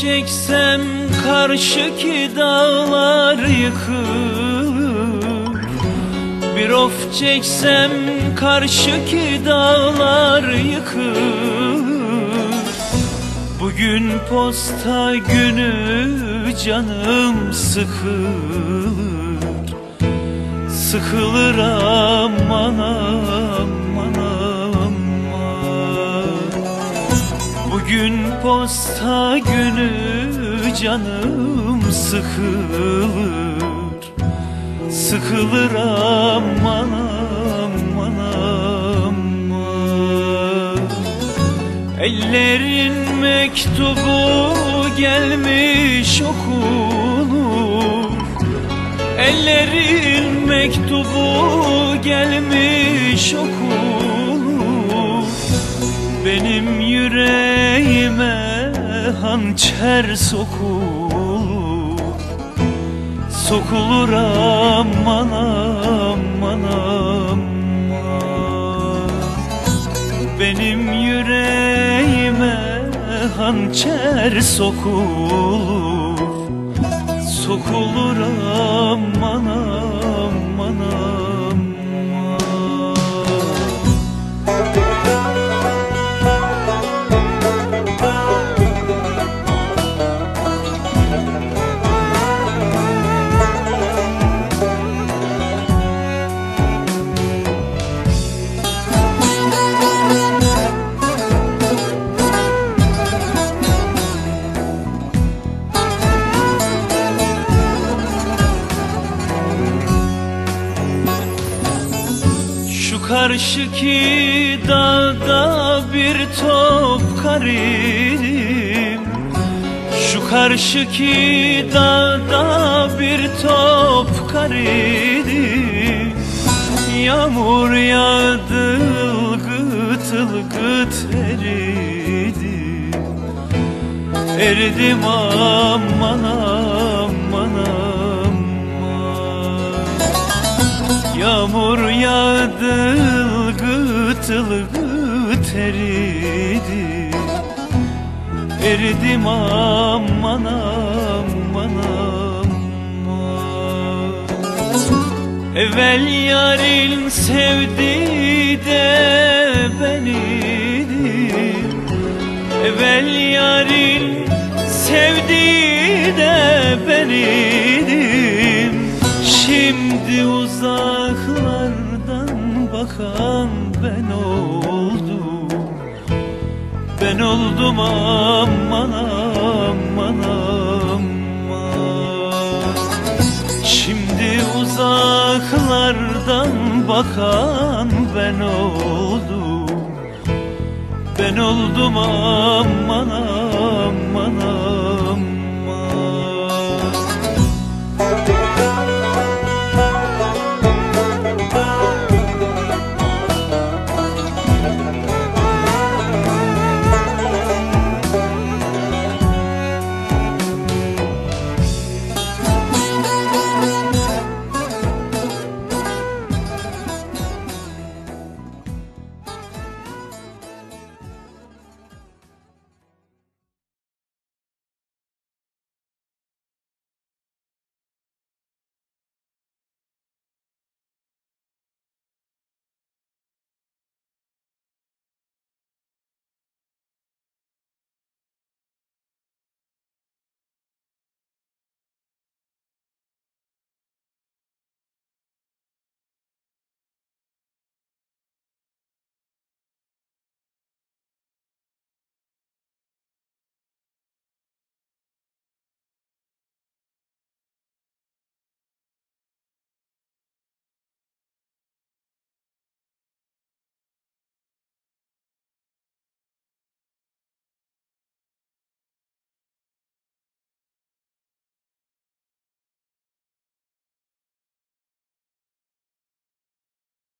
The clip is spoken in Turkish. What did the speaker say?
çeksem karşıki dağlar yıkılır. Bir of çeksem karşıki dağlar yıkılır. Bugün posta günü canım sıkılır. Sıkılır aman aman Bugün posta günü canım sıkılır. Sıkılır aman aman aman. Ellerin mektubu gelmiş okunur. Ellerin mektubu gelmiş okunur Benim yüreğime hançer sokulur. Sokulur aman aman aman. Benim yüreğime hançer sokulur. Sokulur karşıki dağda bir top karıyım Şu karşıki dağda bir top karıyım Yağmur yağdı ılgıt ılgıt eridi. Eridim aman aman Yağmur yağdı ılgıt ılgıt eridi. Eridim aman aman aman. Evvel yarın sevdi de beniydi Evvel yarın sevdi de beniydim bakan ben oldum. Ben oldum aman aman aman. Şimdi uzaklardan bakan ben oldum. Ben oldum aman aman